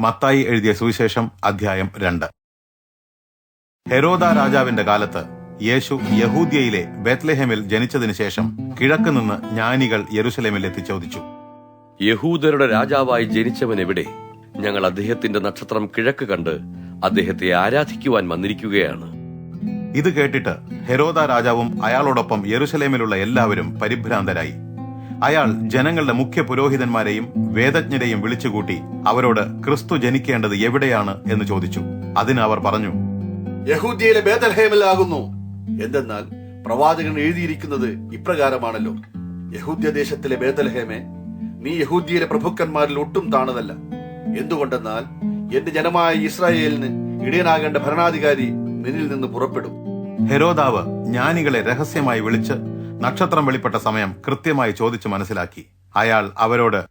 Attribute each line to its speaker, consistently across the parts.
Speaker 1: മത്തായി എഴുതിയ സുവിശേഷം അധ്യായം രണ്ട്. ഹെരോദ രാജാവിന്റെ കാലത്ത് യേശു യഹൂദ്യയിലെ ബേത്ലഹേമിൽ ജനിച്ചതിനു ശേഷം കിഴക്ക് നിന്ന് ജ്ഞാനികൾ യെരുസലേമിൽ എത്തി ചോദിച്ചു
Speaker 2: യഹൂദരുടെ രാജാവായി ജനിച്ചവൻ എവിടെ? ഞങ്ങൾ അദ്ദേഹത്തിന്റെ നക്ഷത്രം കിഴക്ക് കണ്ട് അദ്ദേഹത്തെ ആരാധിക്കുവാൻ വന്നിരിക്കുകയാണ്.
Speaker 1: ഇത് കേട്ടിട്ട് ഹെരോദ രാജാവും അയാളോടൊപ്പം യെരുസലേമിലുള്ള എല്ലാവരും പരിഭ്രാന്തരായി. അയാൾ ജനങ്ങളുടെ മുഖ്യ പുരോഹിതന്മാരെയും വേദജ്ഞരെയും വിളിച്ചുകൂട്ടി അവരോട് ക്രിസ്തു ജനിക്കേണ്ടത് എവിടെയാണ് എന്ന് ചോദിച്ചു. അതിന് അവർ പറഞ്ഞു
Speaker 3: യഹൂദ്യയിലെ എന്തെന്നാൽ പ്രവാചകൻ എഴുതിയിരിക്കുന്നത് ഇപ്രകാരമാണല്ലോ. യഹൂദ്യ ദേശത്തിലെ ബേതൽഹേമെ നീ യഹൂദ്യയിലെ പ്രഭുക്കന്മാരിൽ ഒട്ടും താണതല്ല. എന്തുകൊണ്ടെന്നാൽ എന്റെ ജനമായ ഇസ്രായേലിന് ഇടയനാകേണ്ട ഭരണാധികാരി നിന്നിൽ നിന്ന് പുറപ്പെടും.
Speaker 1: ഹെരോദാവ് ജ്ഞാനികളെ രഹസ്യമായി വിളിച്ച് നക്ഷത്രം വെളിപ്പെട്ട സമയം കൃത്യമായി ചോദിച്ചു മനസ്സിലാക്കി. അയാൾ അവരോട്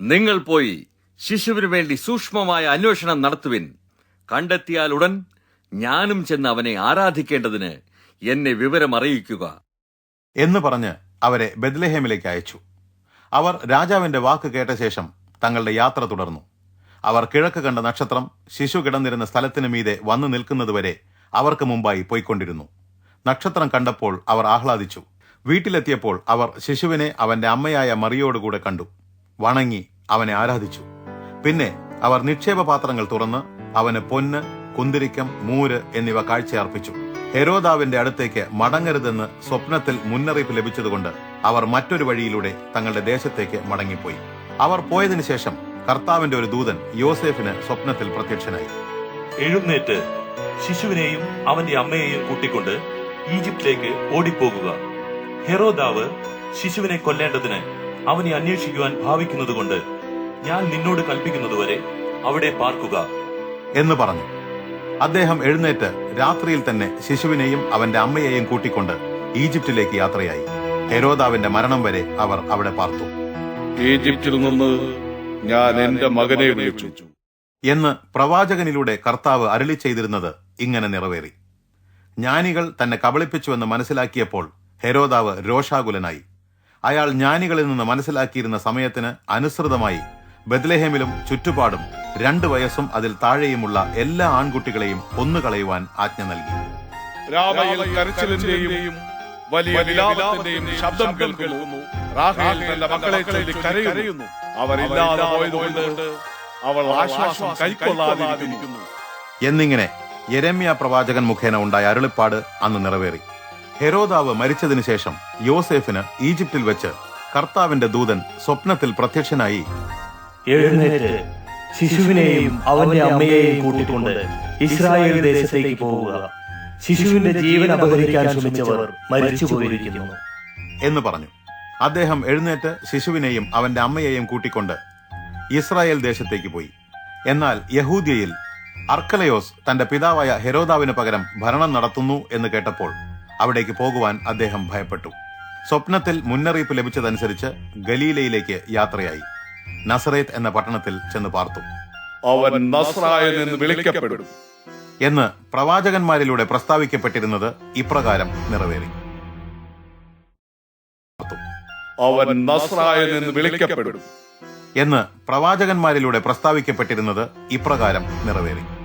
Speaker 2: നിങ്ങൾ പോയി ശിശുവിനു വേണ്ടി സൂക്ഷ്മമായ അന്വേഷണം നടത്തുവിൻ. കണ്ടെത്തിയാൽ ഉടൻ ഞാനും ചെന്ന് അവനെ ആരാധിക്കേണ്ടതിന് എന്നെ വിവരം അറിയിക്കുക.
Speaker 1: എന്ന് പറഞ്ഞ് അവരെ ബദ്ലഹേമിലേക്ക് അയച്ചു. അവർ രാജാവിന്റെ വാക്ക് കേട്ട ശേഷം തങ്ങളുടെ യാത്ര തുടർന്നു. അവർ കിഴക്ക് കണ്ട നക്ഷത്രം ശിശു കിടന്നിരുന്ന സ്ഥലത്തിന് മീതെ വന്നു നിൽക്കുന്നതുവരെ അവർക്ക് മുമ്പായി പോയിക്കൊണ്ടിരുന്നു. നക്ഷത്രം കണ്ടപ്പോൾ അവർ ആഹ്ലാദിച്ചു. വീട്ടിലെത്തിയപ്പോൾ അവർ ശിശുവിനെ അവന്റെ അമ്മയായ മറിയോടുകൂടെ കണ്ടു. വണങ്ങി അവനെ ആരാധിച്ചു. പിന്നെ അവർ നിക്ഷേപ പാത്രങ്ങൾ തുറന്ന് അവന് പൊന്ന് കുന്തിരിക്കം മൂര് എന്നിവ കാഴ്ചയർപ്പിച്ചു. ഹെരോദാവിന്റെ അടുത്തേക്ക് മടങ്ങരുതെന്ന് സ്വപ്നത്തിൽ മുന്നറിയിപ്പ് ലഭിച്ചതുകൊണ്ട് അവർ മറ്റൊരു വഴിയിലൂടെ തങ്ങളുടെ ദേശത്തേക്ക് മടങ്ങിപ്പോയി. അവർ പോയതിനു ശേഷം കർത്താവിന്റെ ഒരു ദൂതൻ യോസെഫിന് സ്വപ്നത്തിൽ പ്രത്യക്ഷനായി.
Speaker 4: എഴുന്നേറ്റ് ശിശുവിനെയും അവന്റെ അമ്മയെയും കൂട്ടിക്കൊണ്ട് ഈജിപ്തിലേക്ക് ഓടിപ്പോകുക. ഹെറോദാവ് ശിശുവിനെ കൊല്ലേണ്ടതിന് അവനെ അന്വേഷിക്കുവാൻ ഭാവിക്കുന്നതുകൊണ്ട് ഞാൻ നിന്നോട് കൽപ്പിക്കുന്നതുവരെ അവിടെ പാർക്കുക
Speaker 1: എന്ന് പറഞ്ഞു. അദ്ദേഹം എഴുന്നേറ്റ് രാത്രിയിൽ തന്നെ ശിശുവിനെയും അവന്റെ അമ്മയെയും കൂട്ടിക്കൊണ്ട് ഈജിപ്തിലേക്ക് യാത്രയായി. ഹെരോദാവിന്റെ മരണം വരെ അവർ അവിടെ പാർത്തു.
Speaker 5: ഈജിപ്തിൽ നിന്ന് ഞാൻ എന്റെ മകനെ വിളിച്ചു.
Speaker 1: എന്ന് പ്രവാചകനിലൂടെ കർത്താവ് അരളി ചെയ്തിരുന്നത് ഇങ്ങനെ നിറവേറി. ജ്ഞാനികൾ തന്നെ കബളിപ്പിച്ചുവെന്ന് മനസ്സിലാക്കിയപ്പോൾ ഹെരോദാവ് രോഷാകുലനായി. അയാൾ ജ്ഞാനികളിൽ നിന്ന് മനസ്സിലാക്കിയിരുന്ന സമയത്തിന് അനുസൃതമായി ബദ്ലഹേമിലും ചുറ്റുപാടും രണ്ട് വയസ്സും അതിൽ താഴെയുമുള്ള എല്ലാ ആൺകുട്ടികളെയും ഒന്നുകളയുവാൻ ആജ്ഞ നൽകി.
Speaker 5: രാമയിൽ കരച്ചിലിന്റെയും വലിയ വിലാപത്തിന്റെയും ശബ്ദം കേൾക്കുന്നു. റാഹേൽ തന്റെ മക്കളെ ചൊല്ലി കരയുന്നു. അവരില്ലാതെ പോയതുകൊണ്ട് അവൾ ആശ്വാസം കൈക്കൊള്ളാതിരിക്കുന്നു.
Speaker 1: എന്നിങ്ങനെ യരമ്യ പ്രവാചകൻ മുഖേന ഉണ്ടായ അരുളിപ്പാട് അന്ന് നിറവേറി. ഹെരോദാവ് മരിച്ചതിനു ശേഷം യോസേഫിന് ഈജിപ്തിൽ വെച്ച് കർത്താവിന്റെ ദൂതൻ സ്വപ്നത്തിൽ പ്രത്യക്ഷനായി.
Speaker 6: എഴുന്നേറ്റ്. ശിശുവിനെയും അവന്റെ അമ്മയെയും കൂട്ടിക്കൊണ്ട് ഇസ്രായേൽ ദേശത്തേക്ക് പോവുക. ശിശുവിന്റെ ജീവൻ അപഹരിക്കാൻ ശ്രമിച്ചവർ മരിച്ചു പോയിരിക്കുന്നു
Speaker 1: എന്ന് പറഞ്ഞു. അദ്ദേഹം എഴുന്നേറ്റ് ശിശുവിനെയും അവന്റെ അമ്മയെയും കൂട്ടിക്കൊണ്ട് ഇസ്രായേൽ ദേശത്തേക്ക് പോയി. എന്നാൽ യഹൂദിയയിൽ അർക്കലയോസ് തന്റെ പിതാവായ ഹെരോദാവിന് പകരം ഭരണം നടത്തുന്നു എന്ന് കേട്ടപ്പോൾ അവിടേക്ക് പോകുവാൻ അദ്ദേഹം ഭയപ്പെട്ടു. സ്വപ്നത്തിൽ മുന്നറിയിപ്പ് ലഭിച്ചതനുസരിച്ച് ഗലീലയിലേക്ക് യാത്രയായി. നസറേത്ത് എന്ന പട്ടണത്തിൽ ചെന്ന് പാർത്തു.
Speaker 5: അവൻ എന്ന് വിളിക്കപ്പെടും.
Speaker 1: എന്ന് പ്രവാചകന്മാരിലൂടെ പ്രസ്താവിക്കപ്പെട്ടിരുന്നത് ഇപ്രകാരം നിറവേറി.
Speaker 5: അവൻ എന്ന് വിളിക്കപ്പെടും.
Speaker 1: എന്ന് പ്രവാചകന്മാരിലൂടെ പ്രസ്താവിക്കപ്പെട്ടിരുന്നത് ഇപ്രകാരം നിറവേറി.